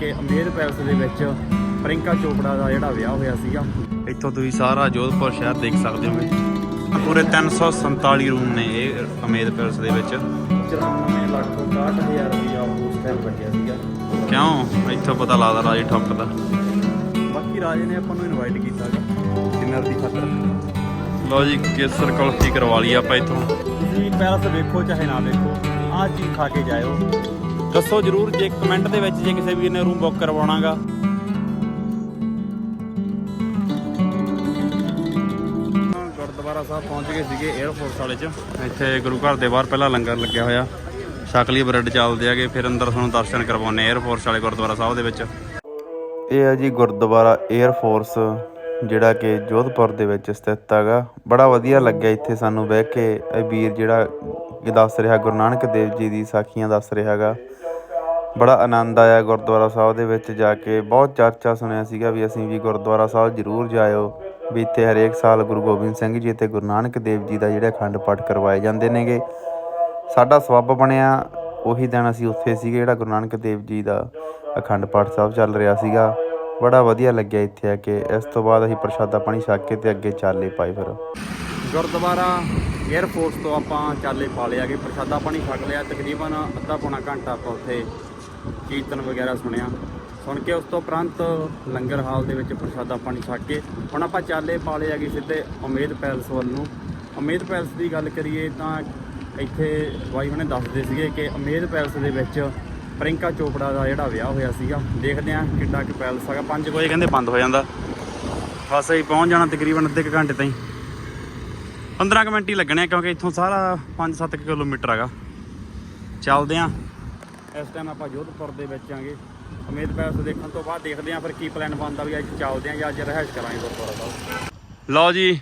ਕਿ ਅਮੇਰ ਪੈਲਸ ਦੇ ਵਿੱਚ ਪ੍ਰਿੰਕਾ ਚੋਪੜਾ ਦਾ ਜਿਹੜਾ ਵਿਆਹ ਹੋਇਆ ਸੀਗਾ। ਇੱਥੋਂ ਤੁਸੀਂ ਸਾਰਾ ਜੋਧਪੁਰ ਸ਼ਹਿਰ ਦੇਖ ਸਕਦੇ ਹੋਗੇ। ਪੂਰੇ 347 ਰੂਮ ਨੇ ਇਹ ਅਮੇਰ ਪੈਲਸ ਦੇ ਵਿੱਚ। 94 ਲੱਖ 61000 ਰੁਪਇਆ ਉਸ ਟਾਈਮ ਲੱਗਿਆ ਸੀਗਾ। ਕਿਉਂ? ਇੱਥੋਂ ਪਤਾ ਲੱਗਦਾ ਰਾਜੇ ਠੱਪ ਦਾ। ਬਾਕੀ ਰਾਜੇ ਨੇ ਆਪਾਂ ਨੂੰ ਇਨਵਾਈਟ ਕੀਤਾ ਡਿਨਰ ਦੀ ਖਾਤਰ। ਲੋ ਜੀ ਕੇਸਰ ਕੁਲਫੀ ਕਰਵਾ ਲਈ ਆਪਾਂ ਇੱਥੋਂ। ਤੁਸੀਂ ਪੈਲਸ ਵੇਖੋ ਚਾਹੇ ਨਾ ਵੇਖੋ ਆਹ ਚੀਜ਼ ਖਾ ਕੇ ਜਾਇਓ। ਦੱਸੋ ਜਰੂਰ ਜੇ ਕਮੈਂਟ ਦੇ ਵਿੱਚ ਜੇ ਕਿਸੇ ਵੀਰ ਨੇ ਰੂਮ ਬੁੱਕ ਕਰਵਾਉਣਾਗਾ। ਗੁਰਦੁਆਰਾ ਸਾਹਿਬ ਪਹੁੰਚ ਗਏ ਸੀਗੇ 에ਅਰਫੋਰਸ ਵਾਲੇ 'ਚ। ਇੱਥੇ ਗੁਰੂ ਘਰ ਦੇ ਬਾਹਰ ਪਹਿਲਾਂ ਲੰਗਰ ਲੱਗਿਆ ਹੋਇਆ। ਸ਼ਕਲੀ ਬ੍ਰੈਡ ਚੱਲਦੇ ਆਗੇ ਫਿਰ ਅੰਦਰ ਤੁਹਾਨੂੰ ਦਰਸ਼ਨ ਕਰਵਾਉਣੇ 에ਅਰਫੋਰਸ ਵਾਲੇ ਗੁਰਦੁਆਰਾ ਸਾਹਿਬ ਦੇ ਵਿੱਚ। ਇਹ ਹੈ ਜੀ ਗੁਰਦੁਆਰਾ 에ਅਰਫੋਰਸ ਜਿਹੜਾ ਕਿ ਜੋਧਪੁਰ ਦੇ ਵਿੱਚ ਸਥਿਤ ਹੈਗਾ। ਬੜਾ ਵਧੀਆ ਲੱਗਿਆ ਇੱਥੇ ਸਾਨੂੰ ਬਹਿ ਕੇ। ਇਹ ਵੀਰ ਜਿਹੜਾ ਇਹ ਦੱਸ ਰਿਹਾ ਗੁਰੂ ਨਾਨਕ ਦੇਵ ਜੀ ਦੀ ਸਾਖੀਆਂ ਦੱਸ ਰਿਹਾ ਹੈਗਾ। ਬੜਾ ਆਨੰਦ ਆਇਆ ਗੁਰਦੁਆਰਾ ਸਾਹਿਬ ਦੇ ਵਿੱਚ ਜਾ ਕੇ। ਬਹੁਤ ਚਰਚਾ ਸੁਣਿਆ ਸੀਗਾ ਵੀ ਅਸੀਂ ਵੀ ਗੁਰਦੁਆਰਾ ਸਾਹਿਬ ਜ਼ਰੂਰ ਜਾਇਓ, ਵੀ ਇੱਥੇ ਹਰੇਕ ਸਾਲ ਗੁਰੂ ਗੋਬਿੰਦ ਸਿੰਘ ਜੀ ਤੇ ਗੁਰੂ ਨਾਨਕ ਦੇਵ ਜੀ ਦਾ ਜਿਹੜਾ ਅਖੰਡ ਪਾਠ ਕਰਵਾਏ ਜਾਂਦੇ ਨੇਗੇ। ਸਾਡਾ ਸਬੱਬ ਬਣਿਆ, ਉਹੀ ਦਿਨ ਅਸੀਂ ਉੱਥੇ ਸੀਗੇ ਜਿਹੜਾ ਗੁਰੂ ਨਾਨਕ ਦੇਵ ਜੀ ਦਾ ਅਖੰਡ ਪਾਠ ਸਾਹਿਬ ਚੱਲ ਰਿਹਾ ਸੀਗਾ। ਬੜਾ ਵਧੀਆ ਲੱਗਿਆ ਇੱਥੇ ਆ ਕੇ। ਇਸ ਤੋਂ ਬਾਅਦ ਅਸੀਂ ਪ੍ਰਸ਼ਾਦਾ ਪਾਣੀ ਛੱਕ ਕੇ ਤੇ ਅੱਗੇ ਚਾਲੇ ਪਾਏ ਫਿਰ। ਗੁਰਦੁਆਰਾ 에ਅਰਫੋਰਸ ਤੋਂ ਆਪਾਂ ਚਾਲੇ ਪਾ ਲਿਆ ਕਿ ਪ੍ਰਸ਼ਾਦਾ ਪਾਣੀ ਛਕ ਲਿਆ, ਤਕਰੀਬਨ ਅੱਧਾ ਪੌਣਾ ਘੰਟਾ ਆਪਾਂ ਉੱਥੇ ਕੀਰਤਨ ਵਗੈਰਾ ਸੁਣਿਆ। ਸੁਣ ਕੇ ਉਸ ਤੋਂ ਉਪਰੰਤ ਲੰਗਰ ਹਾਲ ਦੇ ਵਿੱਚ ਪ੍ਰਸ਼ਾਦਾ ਪਾਣੀ ਛਕ ਕੇ ਹੁਣ ਆਪਾਂ ਚਾਲੇ ਪਾ ਆ ਗਏ ਸਿੱਧੇ ਉਮੇਦ ਪੈਲਸ ਵੱਲ ਨੂੰ। ਉਮੇਦ ਪੈਲਸ ਦੀ ਗੱਲ ਕਰੀਏ ਤਾਂ ਇੱਥੇ ਬਾਈ ਹੁਣੇ ਦੱਸਦੇ ਸੀਗੇ ਕਿ ਉਮੇਦ ਪੈਲਸ ਦੇ ਵਿੱਚ ਪ੍ਰਿੰਕਾ ਚੋਪੜਾ ਦਾ ਜਿਹੜਾ ਵਿਆਹ ਹੋਇਆ ਸੀਗਾ। ਦੇਖਦੇ ਆਂ ਕਿੱਡਾ ਕਿ ਪੈਲਸ ਹੈਗਾ। 5 ਵਜੇ ਕਹਿੰਦੇ ਬੰਦ ਹੋ ਜਾਂਦਾ। ਬਸ ਅਸੀਂ ਪਹੁੰਚ ਜਾਣਾ ਤਕਰੀਬਨ ਅੱਧੇ ਕੁ ਘੰਟੇ ਤਾਈਂ। 15 ਕੁ ਮਿੰਟ ਹੀ ਲੱਗਣੇ ਕਿਉਂਕਿ ਇੱਥੋਂ ਸਾਰਾ 5-7 ਕਿਲੋਮੀਟਰ ਹੈਗਾ। ਚੱਲਦੇ ਆਂ ਇਸ ਟਾਈਮ ਆਪਾਂ ਜੋਧਪੁਰ ਦੇ ਵਿੱਚ ਆਂਗੇ। ਉਮੇਦ ਪੈਲਸ ਦੇਖਣ ਤੋਂ ਬਾਅਦ ਦੇਖਦੇ ਆਂ ਫਿਰ ਕੀ ਪਲਾਨ ਬਣਦਾ ਵੀ ਅੱਜ ਚੱਲਦੇ ਆਂ ਜਾਂ ਅੱਜ ਰਹਿਸ਼ ਕਰਾਂਗੇ ਗੁਰਦੁਆਰਾ ਸਾਹਿਬ। ਲਓ ਜੀ,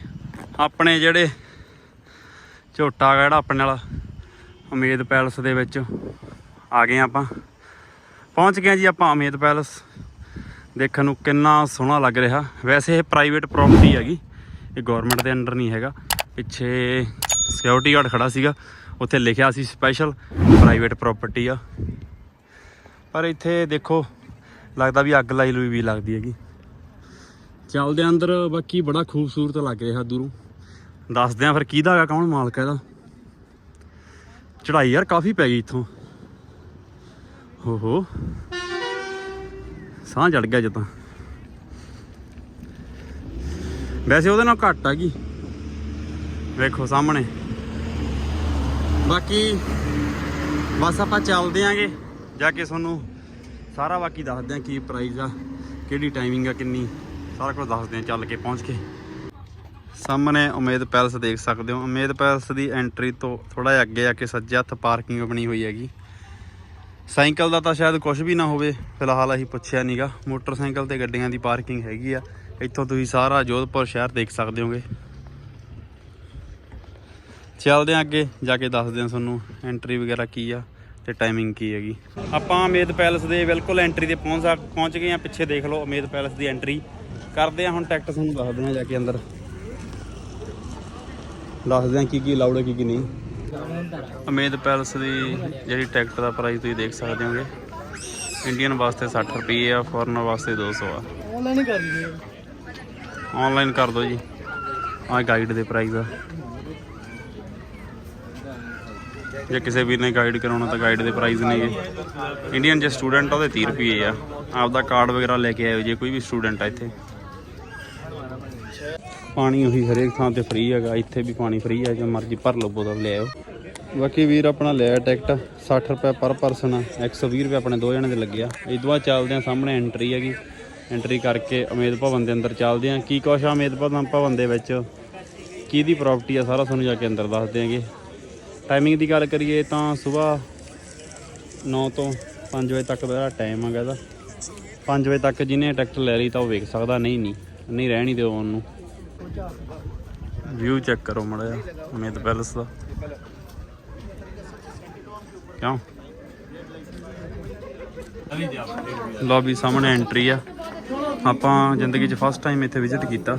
ਆਪਣੇ ਜਿਹੜੇ ਝੋਟਾ ਜਿਹੜਾ ਆਪਣੇ ਵਾਲਾ, ਉਮੇਦ ਪੈਲਸ ਦੇ ਵਿੱਚ ਆ ਗਏ ਆਂ ਆਪਾਂ। ਪਹੁੰਚ ਗਏ ਜੀ ਆਪਾਂ ਉਮੇਦ ਪੈਲਸ। ਦੇਖਣ ਨੂੰ ਕਿੰਨਾ ਸੋਹਣਾ ਲੱਗ ਰਿਹਾ। ਵੈਸੇ ਇਹ ਪ੍ਰਾਈਵੇਟ ਪ੍ਰਾਪਰਟੀ ਹੈਗੀ, ਇਹ ਗਵਰਨਮੈਂਟ ਦੇ ਅੰਡਰ ਨਹੀਂ ਹੈਗਾ। ਪਿੱਛੇ ਸਿਕਿਉਰਿਟੀ ਗਾਰਡ ਖੜਾ ਸੀਗਾ। ਉੱਥੇ ਲਿਖਿਆ ਸੀ ਸਪੈਸ਼ਲ ਪ੍ਰਾਈਵੇਟ ਪ੍ਰਾਪਰਟੀ ਆ। ਪਰ ਇੱਥੇ ਦੇਖੋ, ਲੱਗਦਾ ਵੀ ਅੱਗ ਲਾਈ ਲੂਈ ਵੀ ਲੱਗਦੀ ਹੈਗੀ। ਚੱਲਦੇ ਅੰਦਰ, ਬਾਕੀ ਬੜਾ ਖੂਬਸੂਰਤ ਲੱਗ ਰਿਹਾ ਦੂਰੋਂ। ਦੱਸਦੇ ਆਂ ਫਿਰ ਕਿਹਦਾ ਹੈਗਾ, ਕੌਣ ਮਾਲਕ ਹੈ ਇਹਦਾ? ਚੜਾਈ ਯਾਰ ਕਾਫੀ ਪੈ ਗਈ ਇੱਥੋਂ। ਹੋ ਹੋ। ਸਾਹ ਚੜ ਗਿਆ ਜਦਾਂ। ਵੈਸੇ ਉਹਦੇ ਨਾਲ ਘੱਟ ਹੈਗੀ ਵੇਖੋ ਸਾਹਮਣੇ। ਬਾਕੀ ਬਸ ਆਪਾਂ ਚੱਲਦੇ ਆਂਗੇ। ਜਾ ਕੇ ਤੁਹਾਨੂੰ ਸਾਰਾ ਬਾਕੀ ਦੱਸਦੇ ਆਂ ਕੀ ਪ੍ਰਾਈਸ ਆ, ਕਿਹੜੀ ਟਾਈਮਿੰਗ ਆ, ਕਿੰਨੀ। ਸਾਰਾ ਕੁਝ ਦੱਸਦੇ ਆਂ ਚੱਲ ਕੇ ਪਹੁੰਚ ਕੇ। ਸਾਹਮਣੇ ਉਮੇਦ ਪੈਲਸ ਦੇਖ ਸਕਦੇ ਹੋ ਉਮੇਦ ਪੈਲਸ ਦੀ ਐਂਟਰੀ ਤੋਂ ਥੋੜਾ ਜਿਹਾ ਅੱਗੇ ਆ ਕੇ ਸੱਜੇ ਹੱਥ ਪਾਰਕਿੰਗ ਬਣੀ ਹੋਈ ਹੈਗੀ। ਸਾਈਕਲ ਦਾ ਤਾਂ ਸ਼ਾਇਦ ਕੁਝ ਵੀ ਨਾ ਹੋਵੇ, ਫਿਲਹਾਲ ਅਸੀਂ ਪੁੱਛਿਆ ਨਹੀਂਗਾ ਮੋਟਰਸਾਈਕਲ ਤੇ ਗੱਡੀਆਂ ਦੀ ਪਾਰਕਿੰਗ ਹੈਗੀ ਆ। ਇੱਥੋਂ ਤੁਸੀਂ ਸਾਰਾ ਜੋਧਪੁਰ ਸ਼ਹਿਰ ਦੇਖ ਸਕਦੇ ਹੋਗੇ। ਚੱਲਦੇ ਆਂ ਅੱਗੇ ਜਾ ਕੇ ਦੱਸਦੇ ਆਂ ਤੁਹਾਨੂੰ ਐਂਟਰੀ ਵਗੈਰਾ ਕੀ ਆ ਤੇ ਟਾਈਮਿੰਗ ਕੀ ਹੈਗੀ। ਆਪਾਂ ਅਮੇਦ ਪੈਲਸ ਦੇ ਬਿਲਕੁਲ ਐਂਟਰੀ ਤੇ ਪਹੁੰਚ ਪਹੁੰਚ ਗਏ ਆ ਪਿੱਛੇ ਦੇਖ ਲਓ ਅਮੇਦ ਪੈਲਸ ਦੀ ਐਂਟਰੀ ਕਰਦੇ ਆ ਹੁਣ ਟਿਕਟ ਤੁਹਾਨੂੰ ਦੱਸਦੇ ਆ ਜਾ ਕੇ ਅੰਦਰ। ਦੱਸਦੇ ਆ ਕੀ ਕੀ ਲਾਉਡ ਹੈ ਕੀ ਕੀ ਨਹੀਂ। ਅਮੇਦ ਪੈਲਸ ਦੀ ਜਿਹੜੀ ਟਿਕਟ ਦਾ ਪ੍ਰਾਈਸ ਤੁਸੀਂ ਦੇਖ ਸਕਦੇ ਹੋਗੇ। ਇੰਡੀਅਨ ਵਾਸਤੇ 60 ਰੁਪਏ ਆ ਫੋਰਨਰ ਵਾਸਤੇ 200 ਆ। ਆਨਲਾਈਨ ਕਰ ਲਈਏ। ਆਨਲਾਈਨ ਕਰ ਦਿਓ ਜੀ। ਆਹ ਗਾਈਡ ਦੇ ਪ੍ਰਾਈਸ ਆ। ਜੇ ਕਿਸੇ ਵੀਰ ਨੇ ਗਾਈਡ ਕਰਾਉਣਾ ਤਾਂ ਗਾਈਡ ਦੇ ਪ੍ਰਾਈਸ ਨੇਗੇ ਇੰਡੀਅਨ ਜੇ ਸਟੂਡੈਂਟ ਆ ਉਹਦੇ 30 ਰੁਪਏ ਆ। ਆਪਦਾ ਕਾਰਡ ਵਗੈਰਾ ਲੈ ਕੇ ਆਇਓ ਜੇ ਕੋਈ ਵੀ ਸਟੂਡੈਂਟ ਆ ਇੱਥੇ। ਪਾਣੀ ਉਹੀ ਹਰੇਕ ਥਾਂ ਤੇ ਫ੍ਰੀ ਹੈਗਾ, ਇੱਥੇ ਵੀ ਪਾਣੀ ਫ੍ਰੀ ਹੈ ਜੋ ਮਰਜ਼ੀ ਭਰ ਲਓ, ਬੋਤਲ ਲੈ ਆਓ। ਬਾਕੀ ਵੀਰ ਆਪਣਾ ਲਿਆ ਟਿਕਟ 60 ਰੁਪਏ ਪਰ ਪਰਸਨ 120 ਰੁਪਏ ਆਪਣੇ ਦੋ ਜਣੇ ਦੇ ਲੱਗਿਆ। ਇਸ ਤੋਂ ਬਾਅਦ ਚੱਲਦੇ ਆ ਸਾਹਮਣੇ ਐਂਟਰੀ ਹੈਗੀ। ਐਂਟਰੀ ਕਰਕੇ ਅਮੇਦ ਭਵਨ ਦੇ ਅੰਦਰ ਚੱਲਦੇ ਆ। ਕੀ ਕੁਛ ਆ ਅਮੇਦ ਭਵਨ ਦੇ ਵਿੱਚ? ਕਿਹਦੀ ਪ੍ਰਾਪਰਟੀ ਆ? ਸਾਰਾ ਤੁਹਾਨੂੰ ਜਾ ਕੇ ਅੰਦਰ ਦੱਸ ਦਿਆਂਗੇ। ਟਾਈਮਿੰਗ ਦੀ ਗੱਲ ਕਰੀਏ ਤਾਂ ਸਵੇਰ 9 ਤੋਂ 5 ਵਜੇ ਤੱਕ ਦਾ ਟਾਈਮ ਹੈਗਾ ਇਹਦਾ। 5 ਵਜੇ ਤੱਕ ਜਿਹਨੇ ਟਿਕਟ ਲੈ ਲਈ ਤਾਂ ਉਹ ਵੇਖ ਸਕਦਾ ਨਹੀਂ ਨਹੀਂ ਨਹੀਂ ਰਹਿਣ ਹੀ ਦਿਓ ਉਹਨੂੰ। ਵਿਊ ਚੈੱਕ ਕਰੋ ਮੜਾ ਉਮੀਦ ਪੈਲਸ ਦਾ। ਕਿਉਂ? ਲੌਬੀ ਸਾਹਮਣੇ ਐਂਟਰੀ ਆ। ਆਪਾਂ ਜ਼ਿੰਦਗੀ 'ਚ ਫਸਟ ਟਾਈਮ ਇੱਥੇ ਵਿਜ਼ਿਟ ਕੀਤਾ।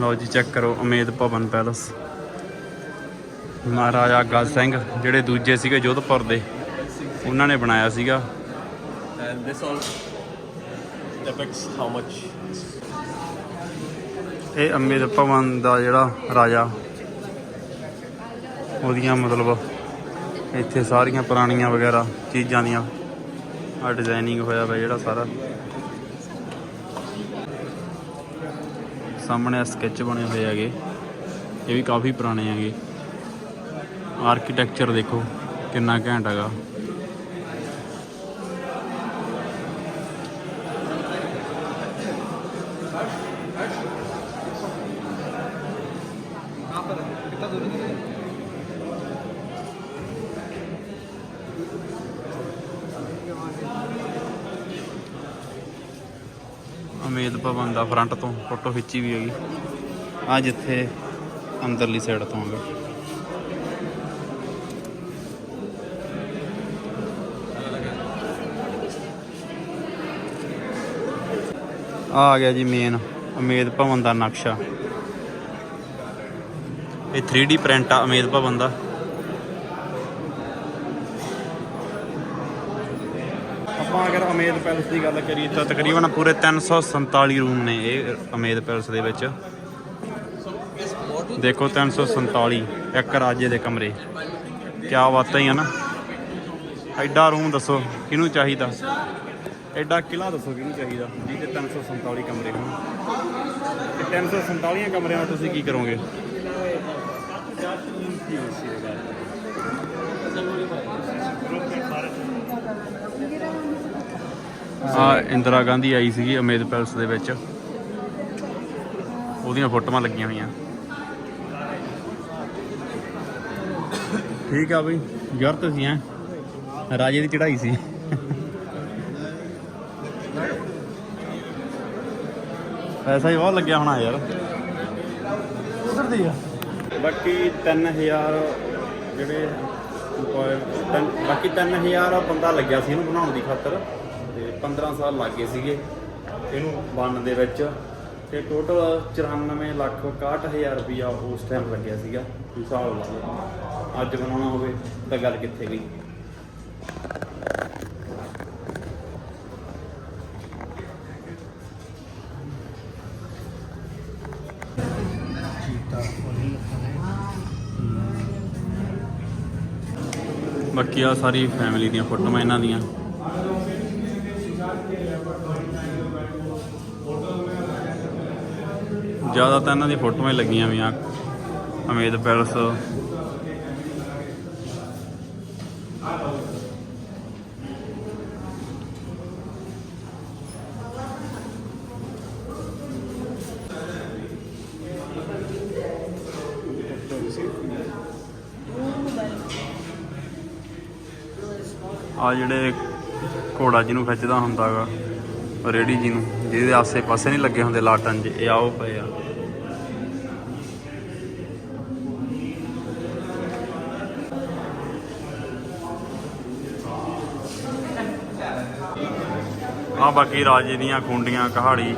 ਲਓ ਜੀ ਚੈੱਕ ਕਰੋ ਉਮੀਦ ਭਵਨ ਪੈਲਸ ਮਹਾਰਾਜਾ ਗੱਜ ਸਿੰਘ ਜਿਹੜੇ ਦੂਜੇ ਸੀਗੇ ਜੋਧਪੁਰ ਦੇ ਉਹਨਾਂ ਨੇ ਬਣਾਇਆ ਸੀਗਾ। And this all depicts how much ਇਹ ਅੰਮ੍ਰਿਤ ਭਵਨ ਦਾ ਜਿਹੜਾ ਰਾਜਾ ਉਹਦੀਆਂ ਮਤਲਬ ਇੱਥੇ ਸਾਰੀਆਂ ਪੁਰਾਣੀਆਂ ਵਗੈਰਾ ਚੀਜ਼ਾਂ ਦੀਆਂ ਆ ਡਿਜ਼ਾਈਨਿੰਗ ਹੋਇਆ ਵਾ ਜਿਹੜਾ ਸਾਰਾ। ਸਾਹਮਣੇ ਸਕੈਚ ਬਣੇ ਹੋਏ ਹੈਗੇ। ਇਹ ਵੀ ਕਾਫੀ ਪੁਰਾਣੇ ਹੈਗੇ। ਆਰਕੀਟੈਕਚਰ ਦੇਖੋ, ਕਿੰਨਾ ਘੈਂਟ ਹੈਗਾ ਅਮੇਦ ਭਵਨ ਦਾ ਫਰੰਟ ਤੋਂ ਫੋਟੋ ਖਿੱਚੀ ਵੀ ਹੈਗੀ। ਆ ਜਿੱਥੇ ਅੰਦਰਲੀ ਸਾਈਡ ਤੋਂ ਹੈਗਾ ਆ ਆ ਗਿਆ ਜੀ ਮੇਨ ਅਮੇਦ ਭਵਨ ਦਾ ਨਕਸ਼ਾ। ਇਹ 3D ਪ੍ਰਿੰਟ ਆ ਅਮੇਦ ਭਵਨ ਦਾ। ਆਪਾਂ ਅਗਰ ਅਮੇਦ ਪੈਲਸ ਦੀ ਗੱਲ ਕਰੀਏ ਤਾਂ ਤਕਰੀਬਨ ਪੂਰੇ 347 ਰੂਮ ਨੇ ਇਹ ਅਮੇਦ ਪੈਲਸ ਦੇ ਵਿੱਚ। ਦੇਖੋ 347 ਇੱਕ ਰਾਜੇ ਦੇ ਕਮਰੇ। ਕੀ ਬਾਤਾਂ ਹੀ ਆ ਨਾ। ਐਡਾ ਰੂਮ ਦੱਸੋ, ਕਿਹਨੂੰ ਚਾਹੀਦਾ? ਐਡਾ ਕਿਲਾ ਦੱਸੋ, ਕਿਹਨੂੰ ਚਾਹੀਦਾ? ਜਿਹਦੇ 347 ਕਮਰੇ ਹੋਣ। ਤੇ 347 ਕਮਰਿਆਂ ਨਾਲ ਤੁਸੀਂ ਕੀ ਕਰੋਗੇ? ਆ ਇੰਦਰਾ ਗਾਂਧੀ ਆਈ ਸੀਗੀ ਅਮੇਦ ਪੈਲਸ ਦੇ ਵਿੱਚ। ਉਹਦੀਆਂ ਫੋਟੋਆਂ ਲੱਗੀਆਂ ਹੋਈਆਂ। ਠੀਕ ਆ ਬਈ ਯਾਰ ਤੁਸੀਂ ਐ ਰਾਜੇ ਦੀ ਚੜ੍ਹਾਈ ਸੀ। ਪੈਸਾ ਹੀ ਬਹੁਤ ਲੱਗਿਆ ਹੋਣਾ ਯਾਰ। ਉਧਰ ਦੀ ਆ। ਬਾਕੀ 3000 ਜਿਹੜੇ ਬਾਕੀ 3000 ਬੰਦਾ ਲੱਗਿਆ ਸੀ ਇਹਨੂੰ ਬਣਾਉਣ ਦੀ ਖਾਤਰ। 15 ਸਾਲ ਲੱਗ ਗਏ ਸੀਗੇ ਇਹਨੂੰ ਬਣਨ ਦੇ ਵਿੱਚ ਤੇ ਟੋਟਲ 94 ਲੱਖ 61000 ਰੁਪਇਆ ਉਸ ਟਾਈਮ ਲੱਗਿਆ ਸੀਗਾ ਹਿਸਾਬ ਲਾ ਲਓ। ਅੱਜ ਬਣਾਉਣਾ ਹੋਵੇ ਤਾਂ ਗੱਲ ਕਿੱਥੇ ਗਈ? ਬਾਕੀ ਆ ਸਾਰੀ ਫੈਮਿਲੀ ਦੀਆਂ ਫੋਟੋਆਂ ਇਹਨਾਂ ਦੀਆਂ। ਜ਼ਿਆਦਾ ਤਾਂ ਇਹਨਾਂ ਦੀ ਫੋਟੋਆਂ ਹੀ ਲੱਗੀਆਂ ਹੋਈਆਂ। ਅਮੇਦ ਪੈਲਸ। ਆ ਜਿਹੜੇ ਘੋੜਾ ਜਿਹਨੂੰ ਖਿੱਚਦਾ ਹੁੰਦਾਗਾ ਰੇੜੀ ਜੀ ਨੂੰ ਜਿਹਦੇ ਆਸੇ ਪਾਸੇ ਨਹੀਂ ਲੱਗੇ ਹੁੰਦੇ ਲਾਟਨ 'ਚ ਇਹ ਆਓ ਪਏ ਆ। ਆ ਬਾਕੀ ਰਾਜੇ ਦੀਆਂ ਖੁੰਡੀਆਂ, ਕਹਾੜੀ।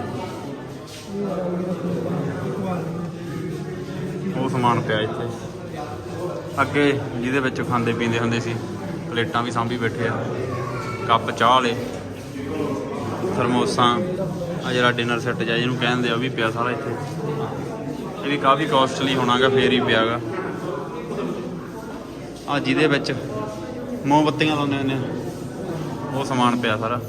ਉਹ ਸਮਾਨ ਪਿਆ ਇੱਥੇ। ਅੱਗੇ ਜਿਹਦੇ ਵਿੱਚ ਖਾਂਦੇ ਪੀਂਦੇ ਹੁੰਦੇ ਸੀ, ਪਲੇਟਾਂ ਵੀ ਸਾਂਭੀ ਬੈਠੇ ਆ। ਕੱਪ, ਚਾਹ ਵਾਲੇ। ਥਰਮੋਸਾਂ ਆ ਜਿਹੜਾ ਡਿਨਰ ਸੈੱਟ ਜਿਹਾ ਜਿਹਨੂੰ ਕਹਿੰਦੇ ਆ, ਉਹ ਵੀ ਪਿਆ ਸਾਰਾ ਇੱਥੇ। ਇਹ ਵੀ ਕਾਫੀ ਕਾਸਟਲੀ ਹੋਣਾਗਾ, ਫੇਰ ਹੀ ਪਿਆਗਾ। ਆ ਜਿਹਦੇ ਵਿੱਚ ਮੋਮਬੱਤੀਆਂ ਲਾਉਂਦੇ ਹੁੰਦੇ ਆ, ਉਹ ਸਮਾਨ ਪਿਆ ਸਾਰਾ।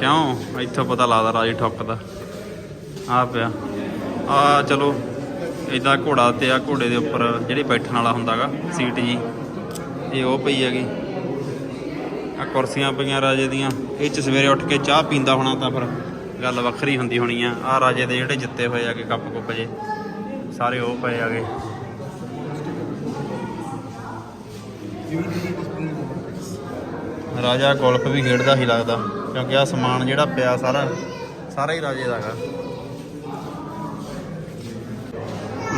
ਕਿਉਂ? ਇੱਥੋਂ ਪਤਾ ਲੱਗਦਾ ਰਾਜੀ ਠੱਕ ਦਾ। ਆ ਪਿਆ। ਆ ਚਲੋ ਇਦਾਂ ਘੋੜਾ ਤੇ ਆ, ਘੋੜੇ ਦੇ ਉੱਪਰ ਜਿਹੜੇ ਬੈਠਣ ਵਾਲਾ ਹੁੰਦਾਗਾ, ਸੀਟ ਜੀ। ਇਹ ਉਹ ਪਈ ਹੈਗੀ। ਆ ਕੁਰਸੀਆਂ ਪਈਆਂ ਰਾਜੇ ਦੀਆਂ। ਇਹ ਚ ਸਵੇਰੇ ਉੱਠ ਕੇ ਚਾਹ ਪੀਂਦਾ ਹੋਣਾ ਤਾਂ ਫਿਰ ਗੱਲ ਵੱਖਰੀ ਹੁੰਦੀ ਹੋਣੀ ਆ। ਆ ਰਾਜੇ ਦੇ ਜਿਹੜੇ ਜਿੱਤੇ ਹੋਏ ਆਗੇ ਕੱਪ ਕੁੱਪ ਜੇ, ਸਾਰੇ ਉਹ ਪਏ ਆਗੇ ਰਾਜਾ ਗੋਲਫ ਵੀ ਖੇਡਦਾ ਹੀ ਲੱਗਦਾ, ਕਿਉਂਕਿ ਆ ਸਮਾਨ ਜਿਹੜਾ ਪਿਆ ਸਾਰਾ ਸਾਰਾ ਹੀ ਰਾਜੇ ਦਾ ਹੈਗਾ।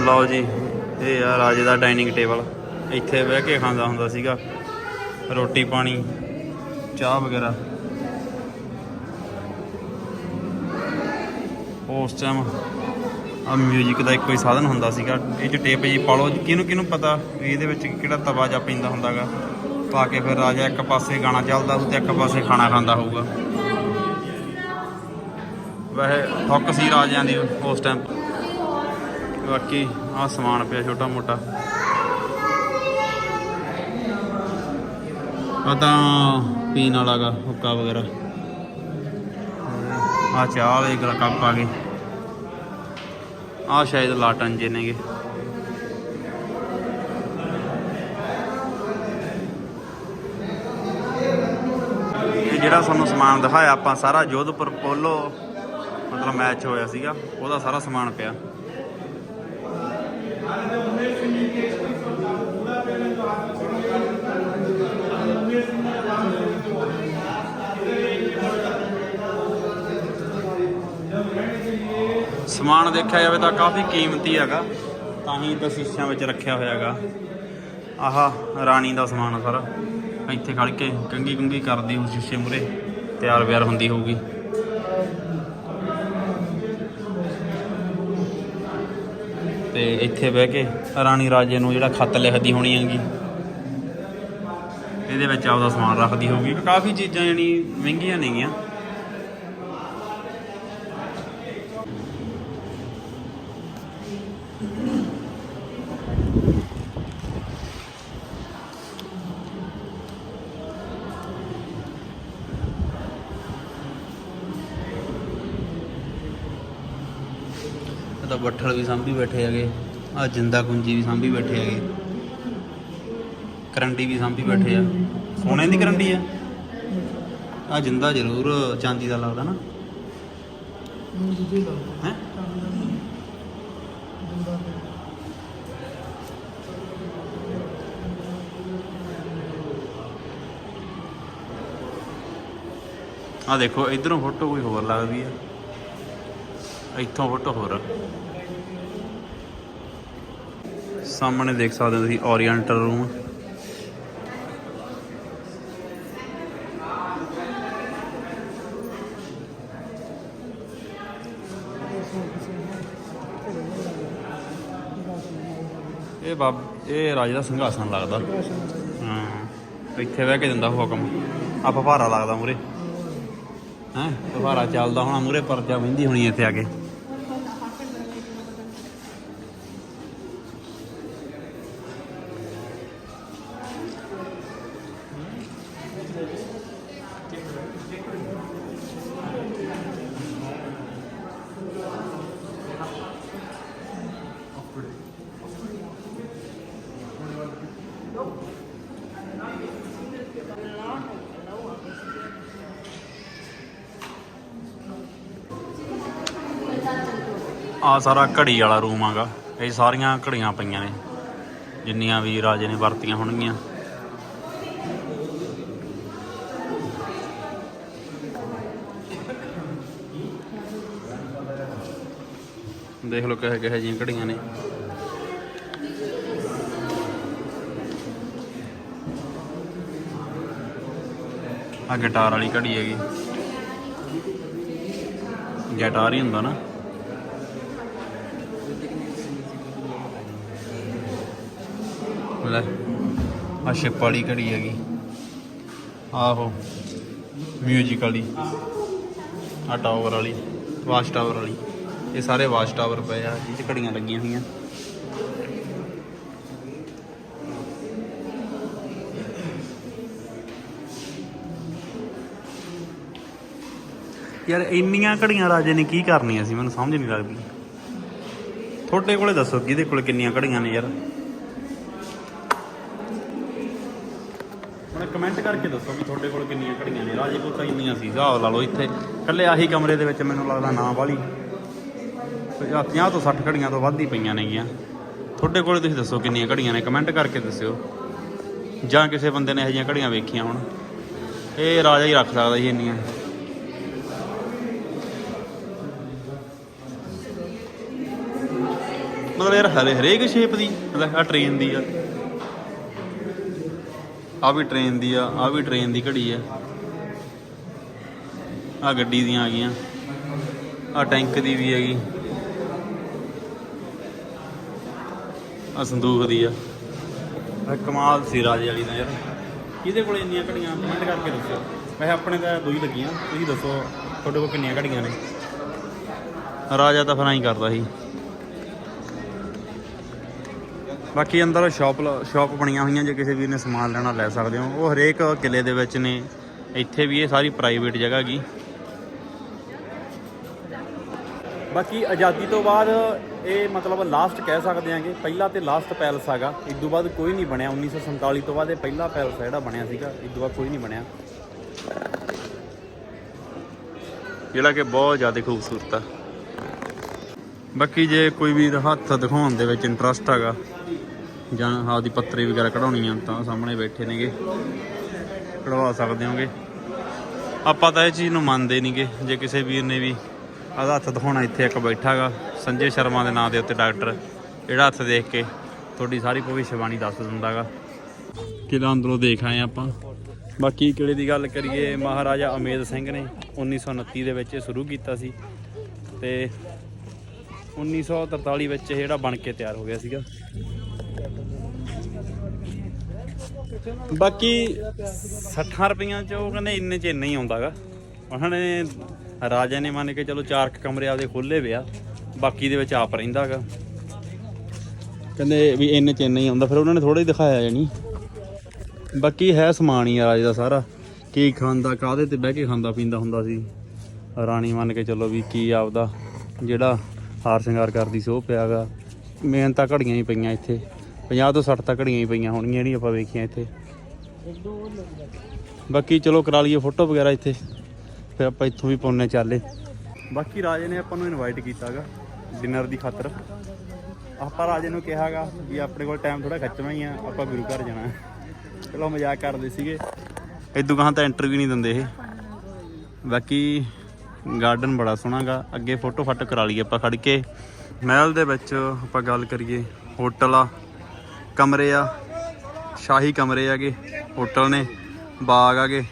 ਲਓ ਜੀ, ਇਹ ਆ ਰਾਜੇ ਦਾ ਡਾਈਨਿੰਗ ਟੇਬਲ। ਇੱਥੇ ਬਹਿ ਕੇ ਖਾਂਦਾ ਹੁੰਦਾ ਸੀਗਾ। ਰੋਟੀ ਪਾਣੀ, ਚਾਹ ਵਗੈਰਾ। ਉਸ ਟਾਈਮ ਆ 뮤직 ਦਾ ਇੱਕੋ ਹੀ ਸਾਧਨ ਹੁੰਦਾ ਸੀਗਾ। ਇਹ ਚ ਟੇਪ ਜੀ ਪਾ ਲਓ, ਕਿਹਨੂੰ ਕਿਹਨੂੰ ਪਤਾ ਵੀ ਇਹਦੇ ਵਿੱਚ ਕਿਹੜਾ ਤਵਾ ਜਾ ਪੈਂਦਾ ਹੁੰਦਾਗਾ। ਪਾ ਕੇ ਫਿਰ ਰਾਜਾ ਇੱਕ ਪਾਸੇ ਗਾਣਾ ਚੱਲਦਾ ਹੋਊ ਤੇ ਇੱਕ ਪਾਸੇ ਖਾਣਾ ਖਾਂਦਾ ਹੋਊਗਾ। ਵੈਸੇ ਥੁੱਕ ਸੀ ਰਾਜਿਆਂ ਦੀ ਉਸ ਟਾਈਮ ਬਾਕੀ ਆ ਸਮਾਨ ਪਿਆ ਛੋਟਾ ਮੋਟਾ। ਆ ਤਾਂ ਪੀਣ ਵਾਲਾਗਾ ਹੁੱਕਾ ਵਗੈਰਾ। ਆ ਚਾਹ ਵਾਲੇ ਗਲਾ ਕੱਪ ਆ ਗਏ। ਆ ਸ਼ਾਇਦ ਲਾਟਨ ਜੇ ਨੇਗੇ। ਇਹ ਜਿਹੜਾ ਸਾਨੂੰ ਸਮਾਨ ਦਿਖਾਇਆ, ਆਪਾਂ ਸਾਰਾ ਜੋਧਪੁਰ ਪੋਲੋ ਮਤਲਬ ਮੈਚ ਹੋਇਆ ਸੀਗਾ, ਉਹਦਾ ਸਾਰਾ ਸਮਾਨ ਪਿਆ। ਸਮਾਨ ਦੇਖਿਆ ਜਾਵੇ ਤਾਂ ਕਾਫੀ ਕੀਮਤੀ ਹੈਗਾ। ਤਾਂ ਹੀ ਤਾਂ ਸ਼ੀਸ਼ਿਆਂ ਵਿੱਚ ਰੱਖਿਆ ਹੋਇਆ ਹੈਗਾ। ਆਹ, ਰਾਣੀ ਦਾ ਸਮਾਨ ਆ ਸਾਰਾ। ਇੱਥੇ ਖੜ ਕੇ ਕੰਗੀ ਕੁੰਗੀ ਕਰਦੀ ਉਹ ਸ਼ੀਸ਼ੇ ਮੂਰੇ ਤਿਆਰ ਵਿਆਰ ਹੁੰਦੀ ਹੋਊਗੀ। ਤੇ ਇੱਥੇ ਬਹਿ ਕੇ ਰਾਣੀ ਰਾਜੇ ਨੂੰ ਜਿਹੜਾ ਖੱਤ ਲਿਖਦੀ ਹੋਣੀ ਹੈਗੀ, ਇਹਦੇ ਵਿੱਚ ਆਪਦਾ ਸਮਾਨ ਰੱਖਦੀ ਹੋਊਗੀ। ਕਾਫੀ ਚੀਜ਼ਾਂ ਜਿਹੜੀ ਮਹਿੰਗੀਆਂ ਨੇਗੀਆਂ ਇਹ ਤਾਂ ਬੱਠਲ ਵੀ ਸਾਂਭੀ ਬੈਠੇ ਹੈਗੇ। ਆ ਜਿੰਦਾ ਕੁੰਜੀ ਵੀ ਸਾਂਭੀ ਬੈਠੇ ਹੈਗੇ। ਕਰੰਡੀ ਵੀ ਸਾਂਭੀ ਬੈਠੇ ਆ। ਸੋਨੇ ਦੀ ਕਰੰਡੀ ਆ? ਆ ਜਿੰਦਾ ਜ਼ਰੂਰ, ਚਾਂਦੀ ਦਾ ਲੱਗਦਾ ਨਾ। ਹੈ? ਆ ਦੇਖੋ, ਇਧਰੋਂ ਫੋਟੋ ਕੋਈ ਹੋਰ ਲੱਗਦੀ ਆ। ਇੱਥੋਂ ਫੋਟੋ ਹੋਰ। ਸਾਹਮਣੇ ਦੇਖ ਸਕਦੇ ਹੋ ਤੁਸੀਂ ਓਰੀਐਂਟਲ ਰੂਮ ਇਹ ਬਾਬ, ਇਹ ਰਾਜੇ ਦਾ ਸਿੰਘਾਸਨ ਲੱਗਦਾ। ਹਾਂ, ਇੱਥੇ ਬਹਿ ਕੇ ਦਿੰਦਾ ਹੁਕਮ। ਆ ਫਫਾਰਾ ਲੱਗਦਾ ਮੂਰੇ ਹੈਂ ਫਫਾਰਾ ਚੱਲਦਾ ਹੋਣਾ ਮੂਰੇ ਪਰਜਾ ਵਹਿੰਦੀ ਹੋਣੀ ਇੱਥੇ ਆ ਕੇ ਆ ਸਾਰਾ ਘੜੀ ਵਾਲਾ ਰੂਮ ਆਗਾ। ਇਹ ਸਾਰੀਆਂ ਘੜੀਆਂ ਪਈਆਂ ਨੇ। ਜਿੰਨੀਆਂ ਵੀ ਰਾਜੇ ਨੇ ਵਰਤੀਆਂ ਹੋਣਗੀਆਂ। ਦੇਖ ਲਓ ਕਿਹੋ ਕਿਹੋ ਜਿਹੀਆਂ ਘੜੀਆਂ ਨੇ। ਆ ਗਿਟਾਰ ਵਾਲੀ ਘੜੀ ਹੈਗੀ। ਗਿਟਾਰ ਹੀ ਹੁੰਦਾ ਨਾ। ਲੈ। ਆ ਸ਼ਿਪ ਵਾਲੀ ਘੜੀ ਹੈਗੀ। ਆਹੋ ਮਿਊਜ਼ਿਕ ਵਾਲੀ। ਆ ਟਾਵਰ ਵਾਲੀ ਵਾਚ ਟਾਵਰ ਵਾਲੀ। ਇਹ ਸਾਰੇ ਵਾਚ ਟਾਵਰ ਪਏ ਆ ਜਿਹ 'ਚ ਘੜੀਆਂ ਲੱਗੀਆਂ ਹੋਈਆਂ। ਯਾਰ, ਇੰਨੀਆਂ ਘੜੀਆਂ ਰਾਜੇ ਨੇ ਕੀ ਕਰਨੀਆਂ ਸੀ? ਮੈਨੂੰ ਸਮਝ ਨਹੀਂ ਲੱਗਦੀ। ਤੁਹਾਡੇ ਕੋਲੇ ਦੱਸੋ, ਕਿਹਦੇ ਕੋਲ ਕਿੰਨੀਆਂ ਘੜੀਆਂ ਨੇ ਯਾਰ ਹੁਣ ਕਮੈਂਟ ਕਰਕੇ ਦੱਸੋ ਵੀ ਤੁਹਾਡੇ ਕੋਲ ਕਿੰਨੀਆਂ ਘੜੀਆਂ ਨੇ? ਰਾਜੇ ਕੋਲ ਤਾਂ ਇੰਨੀਆਂ ਸੀ, ਹਿਸਾਬ ਲਾ ਲਓ ਇੱਥੇ। ਇਕੱਲੇ ਆਹੀ ਕਮਰੇ ਦੇ ਵਿੱਚ ਮੈਨੂੰ ਲੱਗਦਾ ਨਾ ਵਾਲੀ। 50 ਤੋਂ 60 ਘੜੀਆਂ ਤੋਂ ਵੱਧ ਹੀ ਪਈਆਂ ਨੇਗੀਆਂ। ਤੁਹਾਡੇ ਕੋਲ ਤੁਸੀਂ ਦੱਸੋ ਕਿੰਨੀਆਂ ਘੜੀਆਂ ਨੇ? ਕਮੈਂਟ ਕਰਕੇ ਦੱਸਿਓ। ਜਾਂ ਕਿਸੇ ਬੰਦੇ ਨੇ ਇਹੋ ਜਿਹੀਆਂ ਘੜੀਆਂ ਵੇਖੀਆਂ ਹੁਣ। ਇਹ ਰਾਜਾ ਹੀ ਰੱਖ ਸਕਦਾ ਜੀ ਇੰਨੀਆਂ। ਮਤਲਬ ਯਾਰ ਹਰੇ ਹਰੇਕ ਸ਼ੇਪ ਦੀ, ਮਤਲਬ ਆ ਟ੍ਰੇਨ ਦੀ ਆ। ਆ ਵੀ ਟ੍ਰੇਨ ਦੀ ਆ ਆ ਵੀ ਟ੍ਰੇਨ ਦੀ ਘੜੀ ਆ। ਆ ਗੱਡੀ ਦੀਆਂ ਆ ਗਈਆਂ। ਆ ਟੈਂਕ ਦੀ ਵੀ ਹੈਗੀ। ਆ ਸੰਦੂਖ ਦੀ ਆ। ਕਮਾਲ ਸੀ ਰਾਜੇ ਵਾਲੀ ਦਾ ਯਾਰ। ਕਿਹਦੇ ਕੋਲ ਇੰਨੀਆਂ ਘੜੀਆਂ? ਕਮੈਂਟ ਕਰਕੇ ਦੱਸਿਓ। ਵੈਸੇ ਆਪਣੇ ਤਾਂ ਦੋ ਹੀ ਲੱਗੀਆਂ। ਤੁਸੀਂ ਦੱਸੋ, ਤੁਹਾਡੇ ਕੋਲ ਕਿੰਨੀਆਂ ਘੜੀਆਂ ਨੇ? ਰਾਜਾ ਤਾਂ ਫਿਰ ਹੀ ਕਰਦਾ ਸੀ। ਬਾਕੀ ਅੰਦਰ ਸ਼ਾਪ ਸ਼ਾਪ ਬਣੀਆਂ ਹੋਈਆਂ, ਜੇ ਕਿਸੇ ਵੀਰ ਨੇ ਸਮਾਨ ਲੈਣਾ ਲੈ ਸਕਦੇ ਹੋ। ਉਹ ਹਰੇਕ ਕਿਲੇ ਦੇ ਵਿੱਚ ਨੇ। ਇੱਥੇ ਵੀ ਇਹ ਸਾਰੀ ਪ੍ਰਾਈਵੇਟ ਜਗ੍ਹਾ ਗੀ। ਬਾਕੀ ਆਜ਼ਾਦੀ ਤੋਂ ਬਾਅਦ ਇਹ ਮਤਲਬ ਲਾਸਟ ਕਹਿ ਸਕਦੇ ਆਂਗੇ ਪਹਿਲਾ ਤੇ ਲਾਸਟ ਪੈਲਸ ਹੈਗਾ। ਇਸ ਤੋਂ ਬਾਅਦ ਕੋਈ ਨਹੀਂ ਬਣਿਆ। 1947 ਤੋਂ ਬਾਅਦ ਇਹ ਪਹਿਲਾ ਪੈਲਸ ਜਿਹੜਾ ਬਣਿਆ ਸੀਗਾ। ਇਸ ਤੋਂ ਬਾਅਦ ਕੋਈ ਨਹੀਂ ਬਣਿਆ। ਜਿਹੜਾ ਕਿ ਬਹੁਤ ਜ਼ਿਆਦਾ ਖੂਬਸੂਰਤ ਆ। ਬਾਕੀ ਜੇ ਕੋਈ ਵੀ ਹੱਥ ਦਿਖਾਉਣ ਦੇ ਵਿੱਚ ਇੰਟਰਸਟ ਹੈਗਾ ਜਾਂ ਆਪਦੀ ਪੱਤਰੀ ਵਗੈਰਾ ਕਢਾਉਣੀ ਆ ਤਾਂ ਸਾਹਮਣੇ ਬੈਠੇ ਨੇਗੇ। ਕਢਵਾ ਸਕਦੇ ਹੋਗੇ। ਆਪਾਂ ਤਾਂ ਇਹ ਚੀਜ਼ ਨੂੰ ਮੰਨਦੇ ਨਹੀਂਗੇ, ਜੇ ਕਿਸੇ ਵੀਰ ਨੇ ਵੀ ਆਦਾ ਹੱਥ ਦਿਖਾਉਣਾ ਇੱਥੇ ਇੱਕ ਬੈਠਾਗਾ, ਸੰਜੇ ਸ਼ਰਮਾ ਦੇ ਨਾਂ ਦੇ ਉੱਤੇ ਡਾਕਟਰ, ਜਿਹੜਾ ਹੱਥ ਦੇਖ ਕੇ ਤੁਹਾਡੀ ਸਾਰੀ ਭਵਿੱਖਬਾਣੀ ਦੱਸ ਦਿੰਦਾਗਾ। ਕਿਲਾ ਅੰਦਰੋਂ ਦੇਖ ਆਏ ਆਪਾਂ। ਬਾਕੀ ਕਿਲੇ ਦੀ ਗੱਲ ਕਰੀਏ, ਮਹਾਰਾਜਾ ਅਮੇਦ ਸਿੰਘ ਨੇ 1929 ਦੇ ਵਿੱਚ ਇਹ ਸ਼ੁਰੂ ਕੀਤਾ ਸੀ ਤੇ 1943 ਵਿੱਚ ਇਹ ਜਿਹੜਾ ਬਣ ਕੇ ਤਿਆਰ ਹੋ ਗਿਆ ਸੀਗਾ। ਬਾਕੀ 60 ਰੁਪਈਆਂ ਚ ਉਹ ਕਹਿੰਦੇ ਇੰਨੇ ਚ ਇੰਨਾ ਹੀ ਆਉਂਦਾਗਾ। ਉਹਨਾਂ ਨੇ ਰਾਜਾ ਨੇ ਮੰਨ ਕੇ ਚਲੋ ਚਾਰ ਕੁ ਕਮਰੇ ਆਪਦੇ ਖੋਲੇ ਵਿਆ ਬਾਕੀ ਦੇ ਵਿੱਚ ਆਪ ਰਹਿੰਦਾਗਾ। ਕਹਿੰਦੇ ਵੀ ਇੰਨੇ ਚ ਇੰਨਾ ਹੀ ਆਉਂਦਾ, ਫਿਰ ਉਹਨਾਂ ਨੇ ਥੋੜਾ ਹੀ ਦਿਖਾਇਆ ਜਾਨੀ ਬਾਕੀ ਹੈ ਸਮਾਨ ਹੀ ਆ ਰਾਜੇ ਦਾ ਸਾਰਾ। ਕੀ ਖਾਂਦਾ, ਕਾਹਦੇ ਤੇ ਬਹਿ ਕੇ ਖਾਂਦਾ, ਪੀਂਦਾ ਹੁੰਦਾ ਸੀ। ਰਾਣੀ ਮੰਨ ਕੇ ਚੱਲੋ ਵੀ ਕੀ ਆਪਦਾ ਜਿਹੜਾ ਹਾਰ ਸ਼ਿੰਗਾਰ ਕਰਦੀ ਸੀ, ਉਹ ਪਿਆਗਾ। ਮੇਨ ਤਾਂ ਘੜੀਆਂ ਹੀ ਪਈਆਂ ਇੱਥੇ। 50 ਤੋਂ 60 ਤੱਕ ਘੜੀਆਂ ਹੀ ਪਈਆਂ ਹੋਣਗੀਆਂ ਜਿਹੜੀਆਂ ਆਪਾਂ ਵੇਖੀਆਂ ਇੱਥੇ। ਬਾਕੀ ਚਲੋ ਕਰਾ ਲਈਏ ਫੋਟੋ ਵਗੈਰਾ ਇੱਥੇ, ਫਿਰ ਆਪਾਂ ਇੱਥੋਂ ਵੀ ਪਾਉਣੇ ਚਾਲੇ। ਬਾਕੀ ਰਾਜੇ ਨੇ ਆਪਾਂ ਨੂੰ ਇਨਵਾਈਟ ਕੀਤਾਗਾ ਡਿਨਰ ਦੀ ਖਾਤਰ। ਆਪਾਂ ਰਾਜੇ ਨੂੰ ਕਿਹਾਗਾ ਵੀ ਆਪਣੇ ਕੋਲ ਟਾਈਮ ਥੋੜਾ ਖੱਚਣਾ ਹੀ ਆ, ਆਪਾਂ ਗੁਰੂ ਘਰ ਜਾਣਾ। ਚਲੋ ਮਜ਼ਾਕ ਕਰਦੇ ਸੀਗੇ। ਇਦੋਂ ਗਾਹਾਂ ਤਾਂ ਇੰਟਰਵਿਊ ਨਹੀਂ ਦਿੰਦੇ ਇਹ। ਬਾਕੀ ਗਾਰਡਨ ਬੜਾ ਸੋਹਣਾਗਾ, ਅੱਗੇ ਫੋਟੋ ਫੱਟ ਕਰਾ ਲਈਏ ਆਪਾਂ ਖੜ ਕੇ। ਮਹਿਲ ਦੇ ਵਿੱਚ ਆਪਾਂ ਗੱਲ ਕਰੀਏ, ਹੋਟਲ ਆ। ਕਮਰੇ ਆ, ਸ਼ਾਹੀ ਕਮਰੇ ਆਗੇ ਹੋਟਲ ਨੇ, ਬਾਗ ਆਗੇ